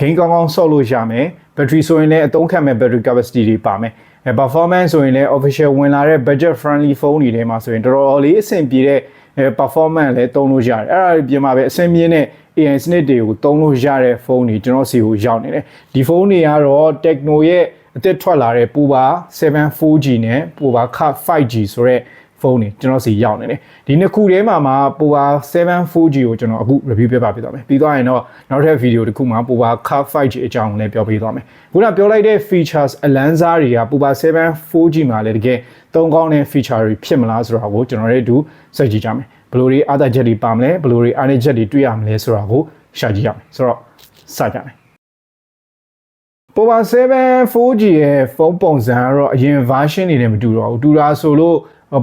ဂိမ်းကောင်းကောင်းဆော့လို့ရမယ်ဘက်ထရီဆိုရင်လည်းအသုံးခံမဲ့ battery capacity တွေပါမယ်အဲ performance ဆိုရင်လည်း official ဝင်လာတဲ့ budget friendly phone တွေထဲမှာဆိုရင်တော်တော်လေးအဆင်ပြေတဲ့အဲ performance လည်းသုံးလို့ရတယ်အဲ့ဒါပြင်မှာပဲအဆင်ပြေတဲ့ AI စနစ်တွေကိုသုံးလို့ရတဲ့ဖုန်းတွေကျွန်တော်စီကိုရောက်နေတယ်ဒီဖုန်းတွေကတော့ Tecno ရဲ့အသစ်ထွက်လာတဲ့ပူပါ7 4G နဲ့ပူပါ Cut 5G ဆိုတဲ့ ဖုန်းတွေကျွန်တော်စီရောက်နေတယ်ဒီနှစ်ခုထဲမှာမှာပူပါ7 4G ကိုကျွန်တော်အခု review ပြပါပြသွားမယ်ပြီးသွားရင်တော့နောက်ထပ် video တစ်ခုမှာပူပါ Cut 5G အကြောင်းကိုလည်းပြောပြသွားမယ်ခုနပြောလိုက်တဲ့ features အလန်းစားတွေကပူပါ7 4G မှာလည်းတကယ်သုံးကောင်းတဲ့ feature တွေဖြစ်မလားဆိုတာကိုကျွန်တော်တို့အတူစိတ်ကြည့်ကြမယ်ဘယ်လိုတွေအားသာချက်တွေပါမလဲဘယ်လိုတွေအားနည်းချက်တွေတွေ့ရမလဲဆိုတာကိုရှာကြည့်ရမယ်ဆိုတော့စကြမယ် Power 7 4G ရဲ့ဖုန်းပုံစံကတော့အရင် version တွေနဲ့မတူတော့ဘူးတူတာဆိုလို့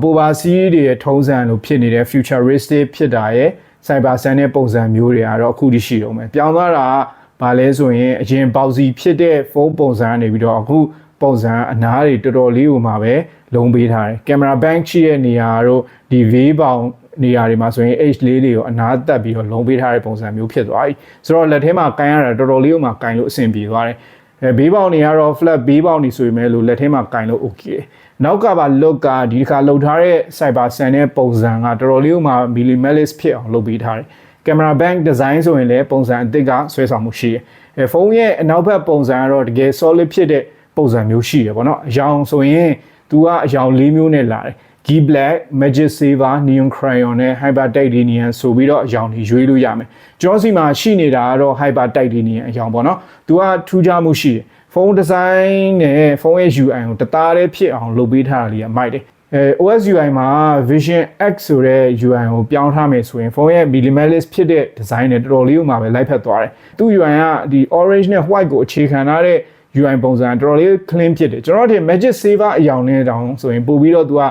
Power series တွေရဲ့ထုံးစံလို့ဖြစ်နေတဲ့ futuristic ဖြစ်တာရဲ့ cyber sun တဲ့ပုံစံမျိုးတွေကတော့အခုတရှိတော့မယ်ပြောင်းသွားတာကဘာလဲဆိုရင်အရင်ပေါစီဖြစ်တဲ့ဖုန်းပုံစံကနေပြီးတော့အခုပုံစံအနားတွေတော်တော်လေးကိုမှပဲလုံးပေးထားတယ်ကင်မရာဘန်းချိရဲ့နေရာတို့ဒီ V ပေါင်နေရာတွေမှာဆိုရင် H လေးတွေကိုအနားတက်ပြီးတော့လုံးပေးထားတဲ့ပုံစံမျိုးဖြစ်သွားပြီဆိုတော့လက်ထဲမှာကန်ရတာတော်တော်လေးကိုမှကန်လို့အဆင်ပြေသွားတယ်အဲဘေးပေါင်တွေကတော့ flat ဘေးပေါင်တွေဆိုရင်လည်းလို့လက်ထဲမှာကင်လို့ okay နောက်ကပါ look ကဒီတစ်ခါလှုပ်ထားတဲ့ cyber sun တဲ့ပုံစံကတော်တော်လေးကိုမှ minimalist ဖြစ်အောင်လုပ်ပေးထားတယ်ကင်မရာဘန်းဒီဇိုင်းဆိုရင်လည်းပုံစံအသစ်ကဆွဲဆောင်မှုရှိတယ်အဲဖုန်းရဲ့အနောက်ဘက်ပုံစံကတော့တကယ် solid ဖြစ်တဲ့ပုံစံမျိုးရှိတယ်ပေါ့နော်အယောင်ဆိုရင်သူကအယောင်၄မျိုးနဲ့လာတယ် G Black, Magic Saver, Neon Crayon နဲ့ Hyper Titanium ဆိုပြီးတော့အယောင်တွေရွေးလို့ရမယ်ကျွန်တော်စီမှာရှိနေတာကတော့ Hyper Titanium အယောင်ပေါ့နော်သူကထူးခြားမှုရှိတယ် ဖုန်းဒီဇိုင်းနဲ့ဖုန်းရဲ့ UI ကိုတသားတည်းဖြစ်အောင်လုပ်ပေးထားတာလေးကမိုက်တယ်အဲ OS UI မှာ Vision X ဆိုတဲ့ UI ကိုပြောင်းထားမယ်ဆိုရင်ဖုန်းရဲ့ minimalist ဖြစ်တဲ့ design နဲ့တော်တော်လေးကိုမှပဲလိုက်ဖက်သွားတယ်သူ့ UI ကဒီ orange နဲ့ white ကိုအခြေခံထားတဲ့ UI ပုံစံတော်တော်လေး clean ဖြစ်တယ်ကျွန်တော်တို့ Magic Saver အယောင်နဲ့တောင်ဆိုရင်ပို့ပြီးတော့သူက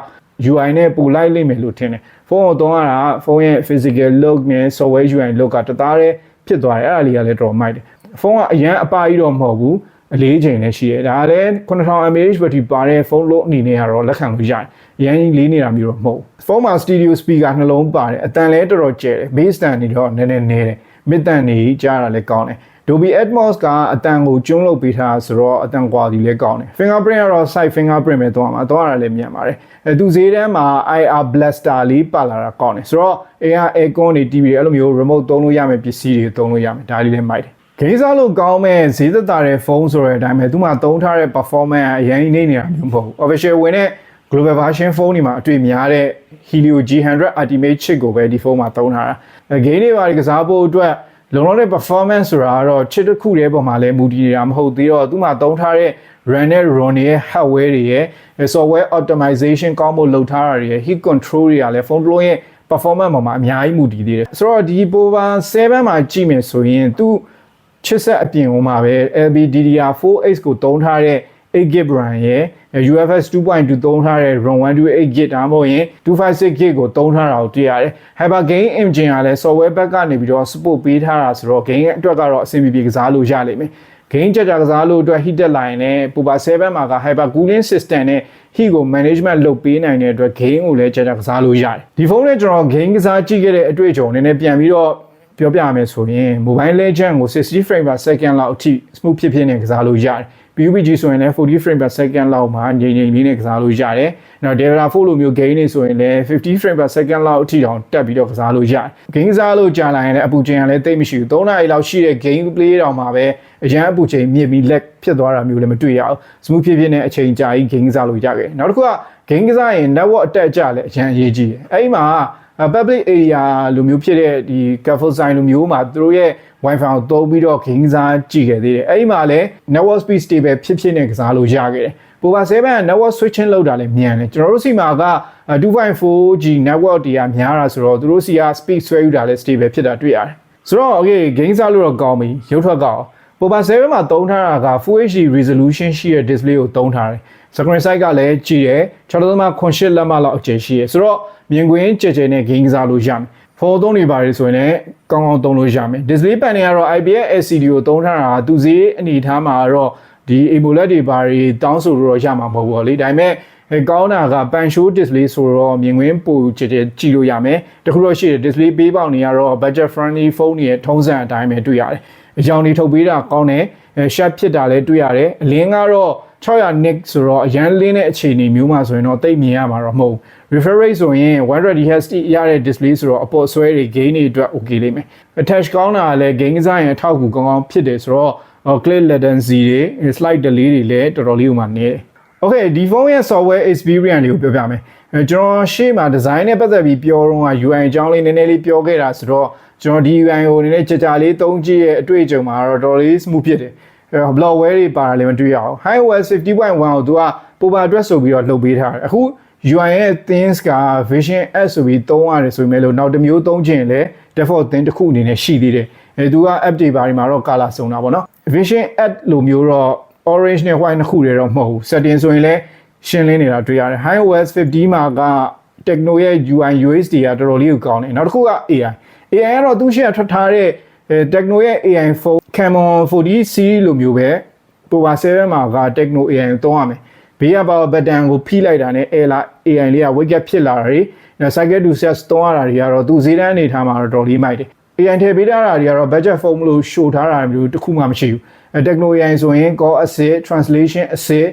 UI နဲ့ပို့လိုက်လိမ့်မယ်လို့ထင်တယ်ဖုန်းကိုသုံးရတာဖုန်းရဲ့ physical look နဲ့ software UI look ကတသားတည်းဖြစ်သွားတယ်အဲ့ဒါလေးကလည်းတော်တော်မိုက်တယ်ဖုန်းကအရန်အပါကြီးတော့မဟုတ်ဘူး အလေးချိန်လည်းရှိတယ်ဒါကလည်း9000 mAh battery ပါတဲ့ဖုန်းလို့အနေနဲ့ကတော့လက်ခံလို့ရတယ်အရင်ကြီးလေးနေတာမျိုးတော့မဟုတ်ဘူးဖုန်းမှာ stereo speaker နှလုံးပါတယ်အတန်လည်းတော်တော်ကျယ်တယ် bass တန်တွေတော့နည်းနည်းနည်းတယ် mid တန်တွေကြားတာလည်းကောင်းတယ် Dolby Atmos ကအတန်ကိုကျွန်းလုပ်ပေးထားဆိုတော့အတန် quality လည်းကောင်းတယ် fingerprint ကတော့ side fingerprint ပဲသွားမှာသွားရတာလည်းမြန်ပါတယ်အဲသူဈေးတန်းမှာ IR blaster လေးပါလာတာကောင်းတယ်ဆိုတော့ AR aircon တွေ TV တွေအဲ့လိုမျိုး remote သုံးလို့ရမယ်ပစ္စည်းတွေသုံးလို့ရမယ်ဒါလေးလည်းမိုက်တယ် ဂိမ်းစားလို့ကောင်းမဲ့ဈေးသက်သာတဲ့ဖုန်းဆိုတဲ့အတိုင်းပဲသူမှသုံးထားတဲ့ performance အရင်နေနေတာမျိုးမဟုတ်ဘူး official ဝင်တဲ့ global version ဖုန်းတွေမှာအတွေ့များတဲ့ Helio G100 Ultimate chip ကိုပဲဒီဖုန်းမှာသုံးထားတာဂိမ်းတွေပါကစားဖို့အတွက်လုံလောက်တဲ့ performance ဆိုတာကတော့ chip တစ်ခုတည်းပေါ်မှာလည်းမူတည်နေတာမဟုတ်သေးတော့သူမှသုံးထားတဲ့ RAM နဲ့ ROM တွေရဲ့ hardware တွေရဲ့ software optimization ကောင်းဖို့လုပ်ထားတာတွေရဲ့ heat control တွေကလည်းဖုန်းတစ်လုံးရဲ့ performance ပေါ်မှာအများကြီးမူတည်သေးတယ်ဆိုတော့ဒီ Power 7မှာကြည့်မယ်ဆိုရင်သူ ချစ်ဆက်အပြင်ဟိုမှာပဲ LPDDR4X ကိုသုံးထားတဲ့ 8GB RAM ရယ် UFS 2.2သုံးထားတဲ့ ROM 128GB ဒါမှမဟုတ်ရင် 256GB ကိုသုံးထားတာကိုတွေ့ရတယ်။ Hyper Game Engine ကလည်း software ဘက်ကနေပြီးတော့ support ပေးထားတာဆိုတော့ game အတွက်ကတော့အဆင်ပြေပြေကစားလို့ရလိမ့်မယ်။ game ကြကြကစားလို့အတွက် heated line နဲ့ Power 7မှာက Hyper Cooling System နဲ့ heat ကို management လုပ်ပေးနိုင်တဲ့အတွက် game ကိုလည်းကြကြကစားလို့ရတယ်။ဒီဖုန်းနဲ့ကျွန်တော် game ကစားကြည့်ခဲ့တဲ့အတွေ့အကြုံနည်းနည်းပြန်ပြီးတော့ ပြောပြရမယ်ဆိုရင် Mobile Legend ကို60 frame per second လောက်အထိ smooth ဖြစ်ဖြစ်နဲ့ကစားလို့ရတယ်။ PUBG ဆိုရင်လည်း40 frame per second လောက်မှာငြိမ်ငြိမ်လေးနဲ့ကစားလို့ရတယ်။နောက် Delta 4လိုမျိုး game တွေဆိုရင်လည်း50 frame per second လောက်အထိတောင်တက်ပြီးတော့ကစားလို့ရတယ်။ game ကစားလို့ကြာလာရင်လည်းအပူချိန်ကလည်းတိတ်မရှိဘူး။3နာရီလောက်ရှိတဲ့ game play တောင်မှပဲအရန်အပူချိန်မြင့်ပြီးလက်ဖြစ်သွားတာမျိုးလည်းမတွေ့ရဘူး။ smooth ဖြစ်ဖြစ်နဲ့အချိန်ကြာကြီး game ကစားလို့ရခဲ့။နောက်တစ်ခုက game ကစားရင် network အတက်အကျလည်းအရန်အရေးကြီးတယ်။အဲဒီမှာ public area လိုမျိုးဖြစ်တဲ့ဒီ cafe sign လိုမျိုးမှာသူတို့ရဲ့ wifi ကိုသုံးပြီးတော့ game စားကြည့်ခဲ့သေးတယ်အဲ့ဒီမှာလည်း network speed stable ဖြစ်ဖြစ်နဲ့ကစားလို့ရခဲ့တယ် Power 7က network switching လုပ်တာလည်းမြန်တယ်ကျွန်တော်တို့စီမှာက 2.4G network တွေကများတာဆိုတော့သူတို့စီက speed ဆွဲယူတာလည်း stable ဖြစ်တာတွေ့ရတယ်ဆိုတော့ okay game စားလို့တော့ကောင်းပြီရုပ်ထွက်ကောင်း Power 7မှာသုံးထားတာက Full HD resolution ရှိတဲ့ display ကိုသုံးထားတယ် screen size ကလည်းကြည့်တယ်6.8လက်မလောက်အကျယ်ရှိတယ်ဆိုတော့မြင်ကွင်းကြဲကြဲနဲ့ game ကစားလို့ရမယ်ဖုန်းသုံးနေပါတယ်ဆိုရင်လည်းကောင်းကောင်းသုံးလို့ရမယ် display panel ကတော့ IPS LCD ကိုသုံးထားတာသူဈေးအနေထားမှာတော့ဒီ AMOLED တွေဘာတွေတောင်းဆိုလို့တော့ရမှာမဟုတ်ဘူးလေဒါပေမဲ့ကောင်းတာက pan show display ဆိုတော့မြင်ကွင်းပိုကြည့်ကြည့်လို့ရမယ်တခုတော့ရှိတယ် display ပေးပေါက်နေရတော့ budget friendly phone တွေရဲ့ထုံးစံအတိုင်းပဲတွေ့ရတယ်အကြောင်းတွေထုတ်ပေးတာကောင်းတယ်အဲ sharp ဖြစ်တာလည်းတွေ့ရတယ်အလင်းကတော့ 600 nit ဆိုတော့အရန်လင်းတဲ့အခြေအနေမျိုးမှာဆိုရင်တော့တိတ်မြင်ရမှာတော့မဟုတ်ဘူး refresh rate ဆိုရင်100 Hz ရတဲ့ display ဆိုတော့အပေါ်ဆွဲတွေ gain တွေအတွက် okay လိမ့်မယ် attach ကောင်းတာကလည်း gain ကစားရင်အထောက်အကူကောင်းကောင်းဖြစ်တယ်ဆိုတော့ click latency တွေ slide delay တွေလည်းတော်တော်လေးဥမာနေတယ် Okay ဒီဖုန်းရဲ့ software experience လေးကိုပြောပြမယ်အဲကျွန်တော်ရှေ့မှာ design နဲ့ပတ်သက်ပြီးပြောတော့က UI အကြောင်းလေးနည်းနည်းလေးပြောခဲ့တာဆိုတော့ကျွန်တော်ဒီ UI ကိုနည်းနည်းကြာကြာလေးသုံးကြည့်ရဲ့အတွေ့အကြုံမှာတော့တော်တော်လေး smooth ဖြစ်တယ် အဲ blockware တွေပါတာလည်းမတွေ့ရအောင် iOS 50.1ကိုသူက power address ဆိုပြီးတော့လှုပ်ပေးထားတယ်အခု UI ရဲ့ themes က Vision S ဆိုပြီးသုံးရတယ်ဆိုပေမဲ့လို့နောက်တစ်မျိုးသုံးချင်လည်း default theme တစ်ခုအနေနဲ့ရှိသေးတယ်အဲသူက app တွေပါဒီမှာတော့ color စုံတာပေါ့နော် Vision Add လိုမျိုးတော့ orange နဲ့ white နှစ်ခုတည်းတော့မဟုတ်ဘူး setting ဆိုရင်လည်းရှင်းလင်းနေတာတွေ့ရတယ် iOS 50မှာက Techno ရဲ့ UI UX တွေကတော်တော်လေးကိုကောင်းတယ်နောက်တစ်ခုက AI AI ကတော့သူရှေ့ကထွက်ထားတဲ့ Techno ရဲ့ AI phone Camon 40 series လိုမျိုးပဲ Power 7မှာက Techno AI ကိုသုံးရမယ်ဘေးက power button ကိုဖိလိုက်တာနဲ့ AI လာ AI လေးက wake up ဖြစ်လာတာတွေ cycle to set သုံးရတာတွေကတော့သူဈေးတန်းအနေထားမှာတော့တော်လေးမိုက်တယ် AI ထည့်ပေးထားတာတွေကတော့ budget phone မလို့ show ထားတာမျိုးတစ်ခုမှမရှိဘူးအဲ Techno AI ဆိုရင် call asset translation asset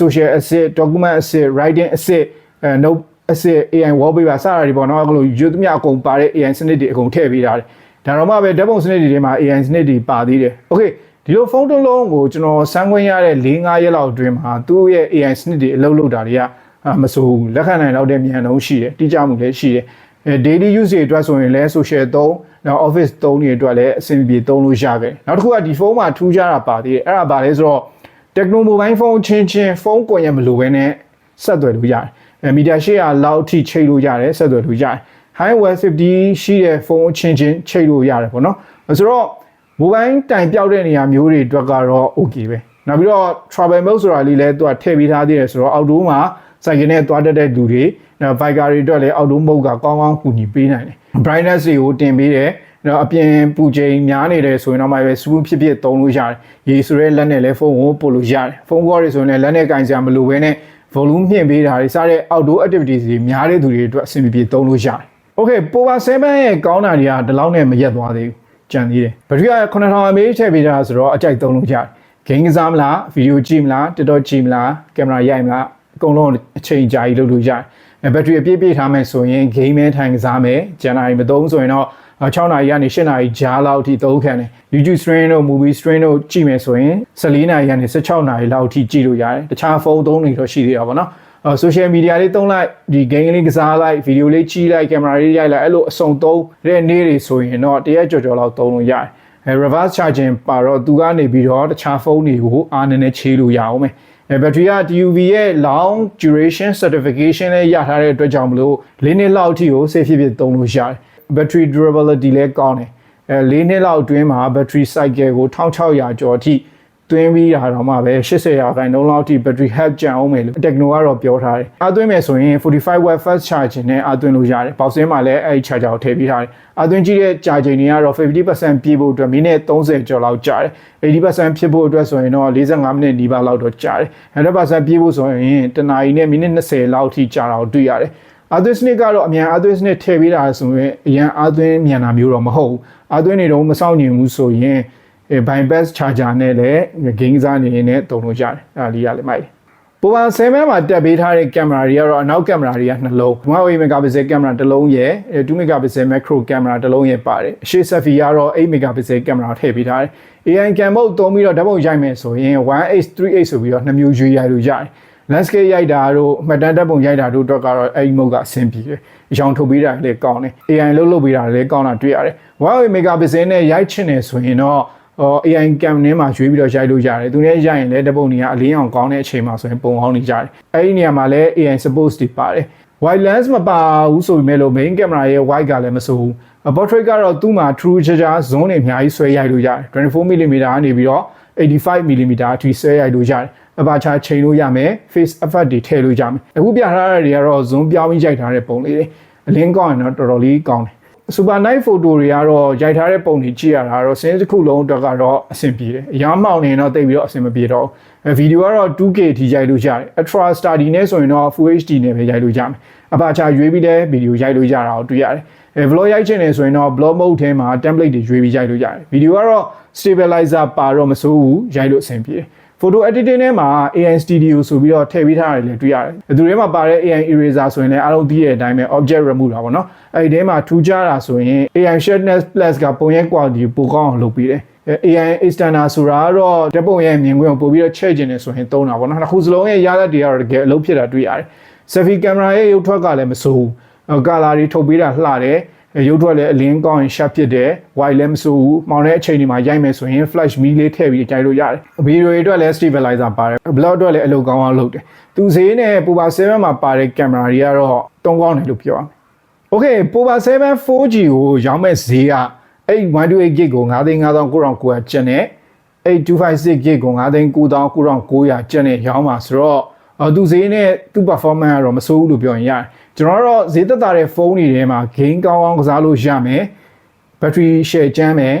social asset document asset writing asset အဲ note asset AI wallpaper စတာတွေပေါ့နော်အခုလိုယူသမျှအကုန်ပါတဲ့ AI စနစ်တွေအကုန်ထည့်ပေးထားတယ် ဒါတော့မှပဲဓာတ်ပုံစနစ်တွေထဲမှာ AI စနစ်တွေပါသေးတယ် okay ဒီလိုဖုန်းတစ်လုံးကိုကျွန်တော်စမ်းခွင့်ရတဲ့၄၅ရက်လောက်အတွင်းမှာသူ့ရဲ့ AI စနစ်တွေအလုပ်လုပ်တာတွေကမဆိုးဘူးလက်ခံနိုင်တော့တဲ့မြန်နှုန်းရှိတယ်တိကျမှုလည်းရှိတယ်အဲ daily use တွေအတွက်ဆိုရင်လည်း social သုံးနောက် office သုံးတွေအတွက်လည်းအဆင်ပြေသုံးလို့ရခဲ့နောက်တစ်ခုကဒီဖုန်းမှာထူးခြားတာပါသေးတယ်အဲ့ဒါပါလဲဆိုတော့ techno mobile phone ချင်းချင်းဖုန်းကွန်ရက်မလိုဘဲနဲ့ဆက်သွယ်လို့ရတယ်အဲမီတာ800လောက်အထိချိန်လို့ရတယ်ဆက်သွယ်လို့ရတယ် iOS 50ရှိတဲ့ဖုန်းချင်းချင်းချိန်လို့ရတယ်ပေါ့နော်ဆိုတော့ mobile တိုင်ပြောက်တဲ့နေရာမျိုးတွေအတွက်ကတော့ okay ပဲနောက်ပြီးတော့ travel mode ဆိုတာလေးလည်းသူကထည့်ပေးထားသေးတယ်ဆိုတော့ outdoor မှာစိုက်ကနဲ့သွားတတ်တဲ့လူတွေနောက် biker တွေအတွက်လည်း outdoor mode ကကောင်းကောင်းကူညီပေးနိုင်တယ် brightness တွေကိုတင်ပေးတယ်နော်အပြင်ပူချိန်များနေတယ်ဆိုရင်တော့မှပဲ smooth ဖြစ်ဖြစ်သုံးလို့ရတယ်ရေဆိုရဲလက်နဲ့လည်းဖုန်းကိုပို့လို့ရတယ်ဖုန်းကောတွေဆိုရင်လည်းလက်နဲ့ကင်စရာမလိုဘဲနဲ့ volume မြင့်ပေးတာတွေစတဲ့ outdoor activities တွေများတဲ့သူတွေအတွက်အဆင်ပြေသုံးလို့ရတယ် okay power 7ရဲ့ကောင်းတာတွေကဒီလောက်နဲ့မရက်သွားသေးဘူးကြံသေးတယ်ဘက်ထရီက9000 mAh ထည့်ပေးတာဆိုတော့အကြိုက်သုံးလို့ရတယ်ဂိမ်းကစားမလားဗီဒီယိုကြည့်မလား TikTok ကြည့်မလားကင်မရာရိုက်မလားအကုန်လုံးအချိန်ကြာကြီးလုပ်လို့ရတယ်အဲဘက်ထရီအပြည့်ပြည့်ထားမယ်ဆိုရင်ဂိမ်းမဲထိုင်ကစားမယ်ဂျန်နာရီမသုံးဆိုရင်တော့6နာရီကနေ8နာရီကြားလောက်အထိသုံးခံတယ် YouTube stream တို့ movie stream တို့ကြည့်မယ်ဆိုရင်14နာရီကနေ16နာရီလောက်အထိကြည့်လို့ရတယ်တခြားဖုန်းသုံးနေတော့ရှိသေးတာပေါ့နော် အော် social media လေးသုံးလိုက်ဒီ game လေးကစားလိုက် video လေးကြည့်လိုက်ကင်မရာလေးရိုက်လိုက်အဲ့လိုအစုံသုံးတဲ့နေ့တွေဆိုရင်တော့တရက်ကြော်ကြော်လောက်သုံးလို့ရတယ်အဲ reverse charging ပါတော့သူကနေပြီးတော့တခြားဖုန်းတွေကိုအားနည်းနည်းချေးလို့ရအောင်မယ်အဲဘက်ထရီက TUV ရဲ့ long duration certification နဲ့ရထားတဲ့အတွက်ကြောင့်မလို့၄နှစ်လောက်အထိကို safe ဖြစ်ဖြစ်သုံးလို့ရတယ် battery durability လည်းကောင်းတယ်အဲ၄နှစ်လောက်အတွင်းမှာ battery cycle ကို1600ကျော်အထိ သွင်းပြီးတာတော့မှပဲ80ရာခိုင်နှုန်းလောက်အထိ battery health ကျန်အောင်မယ်လို့ Techno ကတော့ပြောထားတယ်။အသွင်းမယ်ဆိုရင်45 watt fast charging နဲ့အသွင်းလို့ရတယ်။ပေါက်စင်းမှာလည်းအဲ့ဒီ charger ကိုထည့်ပေးထားတယ်။အသွင်းကြည့်တဲ့ charging တွေကတော့50%ပြည့်ဖို့အတွက်မိနစ်30ကျော်လောက်ကြာတယ်။80%ဖြစ်ဖို့အတွက်ဆိုရင်တော့45မိနစ်နီးပါးလောက်တော့ကြာတယ်။100%ပြည့်ဖို့ဆိုရင်တနာရီနဲ့မိနစ်20လောက်အထိကြာတာကိုတွေ့ရတယ်။အာသွင်းစနစ်ကတော့အမြန်အာသွင်းစနစ်ထည့်ပေးတာဆိုရင်အရန်အာသွင်းမြန်တာမျိုးတော့မဟုတ်ဘူးအာသွင်းနေတော့မစောင့်ညင်ဘူးဆိုရင် bypass charger နဲ့လည်း game စားနေရင်လည်းတုံလို့ရတယ်အဲ့ဒါလေးရလည်းမိုက်တယ်ပုံမှန်7မှာတက်ပေးထားတဲ့ကင်မရာတွေကတော့အနောက်ကင်မရာတွေကနှလုံး1.8 megapixel ကင်မရာတစ်လုံးရယ်2 megapixel macro ကင်မရာတစ်လုံးရယ်ပါတယ်အရှိ selfie ကတော့8 megapixel ကင်မရာထည့်ပေးထားတယ် AI cam mode သုံးပြီးတော့ဓာတ်ပုံရိုက်မယ်ဆိုရင်1.8 3.8ဆိုပြီးတော့နှစ်မျိုးရွေးရိုက်လို့ရတယ် landscape ရိုက်တာတို့မှတ်တမ်းတပ်ပုံရိုက်တာတို့အတွက်ကတော့အဲ့ဒီ mode ကအဆင်ပြေတယ်အရောင်ထုတ်ပေးတာလည်းကောင်းတယ် AI လုတ်လုတ်ပေးတာလည်းကောင်းတာတွေ့ရတယ်1.8 megapixel နဲ့ရိုက်ချင်တယ်ဆိုရင်တော့အော် AI cam နဲ့မှာရွေးပြီးတော့ရိုက်လို့ရတယ်သူနဲ့ရိုက်ရင်လည်းတပုံတွေကအလင်းအောင်ကောင်းတဲ့အချိန်မှာဆိုရင်ပုံကောင်းနေကြတယ်အဲ့ဒီနေရာမှာလည်း AI support တွေပါတယ် wide lens မပါဘူးဆိုပေမဲ့လို့ main camera ရဲ့ wide ကလည်းမဆိုဘူး portrait ကတော့သူ့မှာ true ချာချာ zone တွေအများကြီးဆွဲရိုက်လို့ရတယ် 24mm ကနေပြီးတော့ 85mm အထိဆွဲရိုက်လို့ရတယ်အပါချာချိန်လို့ရမယ် face effect တွေထည့်လို့ရမယ်အခုပြထားတာတွေကတော့ zoom ပြောင်းပြီးရိုက်ထားတဲ့ပုံလေးတွေအလင်းကောင်းရင်တော့တော်တော်လေးကောင်းတယ် super night photo တွေကတော့ရိုက်ထားတဲ့ပုံတွေကြည့်ရတာတော့စင်းတစ်ခုလုံးအတွက်ကတော့အဆင်ပြေတယ်အရားမောင်နေတော့တိတ်ပြီးတော့အဆင်မပြေတော့ဘူးဗီဒီယိုကတော့ 2K ထိရိုက်လို့ရတယ် Ultra Study နဲ့ဆိုရင်တော့ Full HD နဲ့ပဲရိုက်လို့ရမယ်အပါချာရွေးပြီးတဲ့ဗီဒီယိုရိုက်လို့ရတာကိုတွေ့ရတယ်အဲ vlog ရိုက်ချင်တယ်ဆိုရင်တော့ vlog mode ထဲမှာ template တွေရွေးပြီးရိုက်လို့ရတယ်ဗီဒီယိုကတော့ stabilizer ပါတော့မစိုးဘူးရိုက်လို့အဆင်ပြေတယ် photo editing ထဲမှာ AI studio ဆိုပြီးတော့ထည့်ပေးထားတယ်လည်းတွေ့ရတယ်။သူတွေမှာပါတဲ့ AI eraser ဆိုရင်လည်းအားလုံးသိတဲ့အတိုင်းပဲ object remove တာပေါ့နော်။အဲဒီထဲမှာထူးခြားတာဆိုရင် AI sharpness plus ကပုံရိပ် quality ပိုကောင်းအောင်လုပ်ပေးတယ်။ AI extender ဆိုတာကတော့ဓာတ်ပုံရဲ့မြင်ကွင်းကိုပို့ပြီးတော့ချဲ့ကျင်နေဆိုရင်သုံးတာပေါ့နော်။နှစ်ခုစလုံးရဲ့ရလဒ်တွေကတော့တကယ်အလုပ်ဖြစ်တာတွေ့ရတယ်။ selfie camera ရဲ့ရုပ်ထွက်ကလည်းမဆိုးဘူး။ color တွေထုတ်ပေးတာလှတယ်။ ရုပ်ထွက်လည်းအလင်းကောင်းရင် sharp ဖြစ်တယ် white လည်းမဆိုးဘူး။မောင်တဲ့အချိန်ဒီမှာရိုက်မယ်ဆိုရင် flash mie လေးထည့်ပြီးကြိုက်လို့ရတယ်။ဗီဒီယိုတွေအတွက်လည်း stabilizer ပါတယ်။ blog အတွက်လည်းအလုပ်ကောင်းအောင်လုပ်တယ်။သူဈေးနဲ့ Power 7မှာပါတဲ့ကင်မရာတွေကတော့တုံးကောင်းတယ်လို့ပြောရမယ်။ Okay Power 7 4G ကိုရောင်းမဲ့ဈေးကအဲ့128 GB ကို9,5900ကျန်တဲ့အဲ့256 GB ကို9,9900ကျန်တဲ့ရောင်းပါဆိုတော့အော်သူဈေးနဲ့သူ့ performance ကတော့မဆိုးဘူးလို့ပြောရင်ရတယ် ကျွန်တော်တို့ဈေးသက်သာတဲ့ဖုန်းတွေထဲမှာ game ကောင်းကောင်းကစားလို့ရမယ် battery share ကျန်းမယ်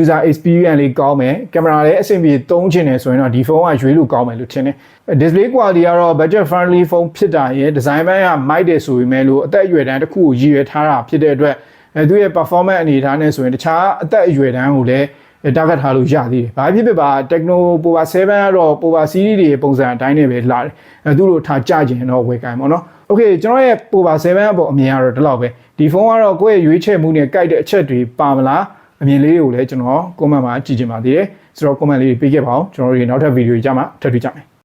user experience လေးကောင်းမယ်ကင်မရာလည်းအဆင်ပြေသုံးချင်တယ်ဆိုရင်တော့ဒီဖုန်းကရွေးလို့ကောင်းမယ်လို့ထင်တယ် display quality ကတော့ budget friendly ဖုန်းဖြစ်တာရဲ့ design ဘက်ကမိုက်တယ်ဆိုပေမဲ့လို့အသက်အရွယ်တန်းတစ်ခုကိုရည်ရွယ်ထားတာဖြစ်တဲ့အတွက်အဲသူရဲ့ performance အနေအထားနဲ့ဆိုရင်တခြားအသက်အရွယ်တန်းကိုလည်း target ထားလို့ရသေးတယ်။ဘာဖြစ်ဖြစ်ပါ Tecno Power 7ကတော့ Power series တွေပုံစံအတိုင်းနဲ့ပဲလာတယ်။အဲသူ့လိုထားကြကျင်တော့ဝယ်ကိုင်းပေါ့နော်။ Okay ကျွန်တော်ရဲ့ Power 7အပေါ်အမြင်ကတော့ဒီလောက်ပဲ။ဒီဖုန်းကတော့ကိုယ့်ရဲ့ရွေးချယ်မှုနဲ့ကြိုက်တဲ့အချက်တွေပါမလားအမြင်လေးတွေကိုလည်းကျွန်တော် comment မှာကြည့်ချင်ပါသေးတယ်။ဆိုတော့ comment လေးတွေပေးခဲ့ပါအောင်။ကျွန်တော်တို့နောက်ထပ်ဗီဒီယိုကြမှာထပ်တွေ့ကြမယ်။